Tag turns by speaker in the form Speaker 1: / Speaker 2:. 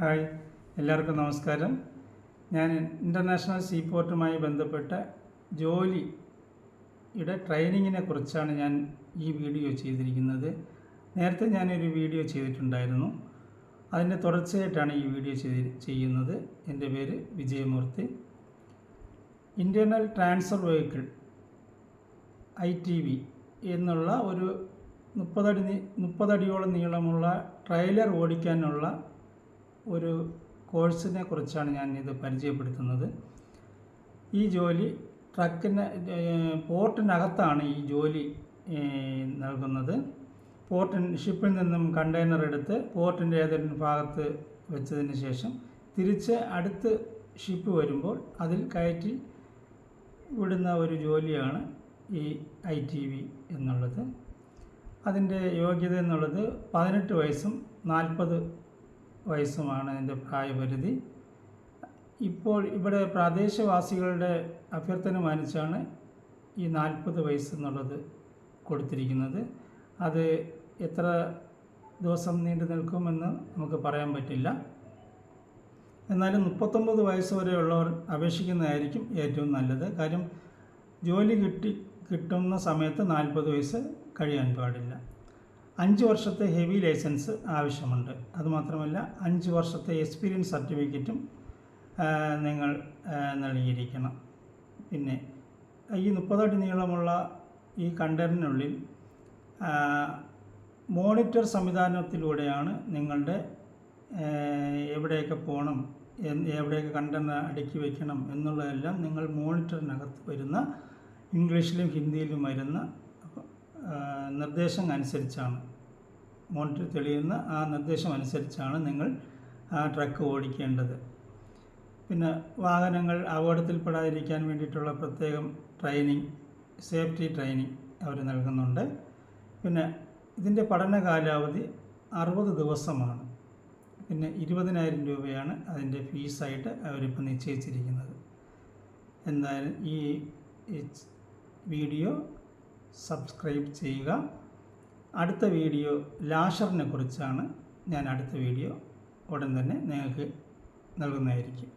Speaker 1: Hi എല്ലാവർക്കും നമസ്കാരം. ഞാൻ ഇന്റർനാഷണൽ സീപോർട്ടുമായി ബന്ധപ്പെട്ട ജോലിയുടെ ട്രെയിനിങ്ങിനെ കുറിച്ചാണ് ഞാൻ ഈ വീഡിയോ ചെയ്തിരിക്കുന്നത്. നേരത്തെ ഞാനൊരു വീഡിയോ ചെയ്തിട്ടുണ്ടായിരുന്നു. അതിന്റെ തുടർച്ചയായിട്ടാണ് ഈ വീഡിയോ ചെയ്ത് ചെയ്യുന്നത്. എന്റെ പേര് Vijayamurthy. Internal transfer vehicle I T V എന്നുള്ള ഒരു മുപ്പതടി മുപ്പതടിയോളം നീളമുള്ള ട്രെയിലർ ഓടിക്കാനുള്ള ഒരു കോഴ്സിനെ കുറിച്ചാണ് ഞാൻ ഇത് പരിചയപ്പെടുത്തുന്നത്. ഈ ജോലി ട്രക്കിന് പോർട്ടിനകത്താണ് ഈ ജോലി നൽകുന്നത്. പോർട്ടിൻ ഷിപ്പിൽ നിന്നും കണ്ടെയ്നർ എടുത്ത് പോർട്ടിന്റെ ഏതെങ്കിലും ഭാഗത്ത് വെച്ചതിന് ശേഷം തിരിച്ച് അടുത്ത് ഷിപ്പ് വരുമ്പോൾ അതിൽ കയറ്റി വിടുന്ന ഒരു ജോലിയാണ് ഈ ഐ ടി വി എന്നുള്ളത്. അതിന്റെ യോഗ്യത എന്നുള്ളത് പതിനെട്ട് വയസ്സും നാൽപ്പത് വയസ്സുമാണ് അതിന്റെ പ്രായപരിധി. ഇപ്പോൾ ഇവിടെ പ്രാദേശവാസികളുടെ അഭ്യർത്ഥന മാനിച്ചാണ് ഈ നാൽപ്പത് വയസ്സ് എന്നുള്ളത് കൊടുത്തിരിക്കുന്നത്. അത് എത്ര ദിവസം നീണ്ടു നിൽക്കുമെന്ന് നമുക്ക് പറയാൻ പറ്റില്ല. എന്നാലും മുപ്പത്തൊമ്പത് വയസ്സ് വരെയുള്ളവർ അപേക്ഷിക്കുന്നതായിരിക്കും ഏറ്റവും നല്ലത്. കാര്യം ജോലി കിട്ടി കിട്ടുന്ന സമയത്ത് നാൽപ്പത് വയസ്സ് കഴിയാൻ പാടില്ല. അഞ്ച് വർഷത്തെ ഹെവി ലൈസൻസ് ആവശ്യമുണ്ട്. അതുമാത്രമല്ല അഞ്ച് വർഷത്തെ എക്സ്പീരിയൻസ് സർട്ടിഫിക്കറ്റും നിങ്ങൾ നൽകിയിരിക്കണം. പിന്നെ ഈ മുപ്പതടി നീളമുള്ള ഈ കണ്ടറിനുള്ളിൽ മോണിറ്റർ സംവിധാനത്തിലൂടെയാണ് നിങ്ങളുടെ എവിടെയൊക്കെ പോകണം എവിടെയൊക്കെ കണ്ടന്റ് അടുക്കി വയ്ക്കണം എന്നുള്ളതെല്ലാം നിങ്ങൾ മോണിറ്ററിനകത്ത് വരുന്ന ഇംഗ്ലീഷിലും ഹിന്ദിയിലും വരുന്ന നിർദ്ദേശം അനുസരിച്ചാണ് മോണിറ്റർ തെളിയുന്ന ആ നിർദ്ദേശം അനുസരിച്ചാണ് നിങ്ങൾ ആ ട്രക്ക് ഓടിക്കേണ്ടത്. പിന്നെ വാഹനങ്ങൾ അപകടത്തിൽപ്പെടാതിരിക്കാൻ വേണ്ടിയിട്ടുള്ള പ്രത്യേകം ട്രെയിനിങ് സേഫ്റ്റി ട്രെയിനിങ് അവർ നൽകുന്നുണ്ട്. പിന്നെ ഇതിന്റെ പഠന കാലാവധി അറുപത് ദിവസമാണ്. പിന്നെ ഇരുപതിനായിരം രൂപയാണ് അതിന്റെ ഫീസായിട്ട് അവരിപ്പോൾ നിശ്ചയിച്ചിരിക്കുന്നത്. എന്തായാലും ഈ വീഡിയോ സബ്സ്ക്രൈബ് ചെയ്യുക. അടുത്ത വീഡിയോ ലാഷറിനെ കുറിച്ചാണ് ഞാൻ അടുത്ത വീഡിയോ ഉടൻ തന്നെ നിങ്ങൾക്ക് നൽകുന്നതായിരിക്കും.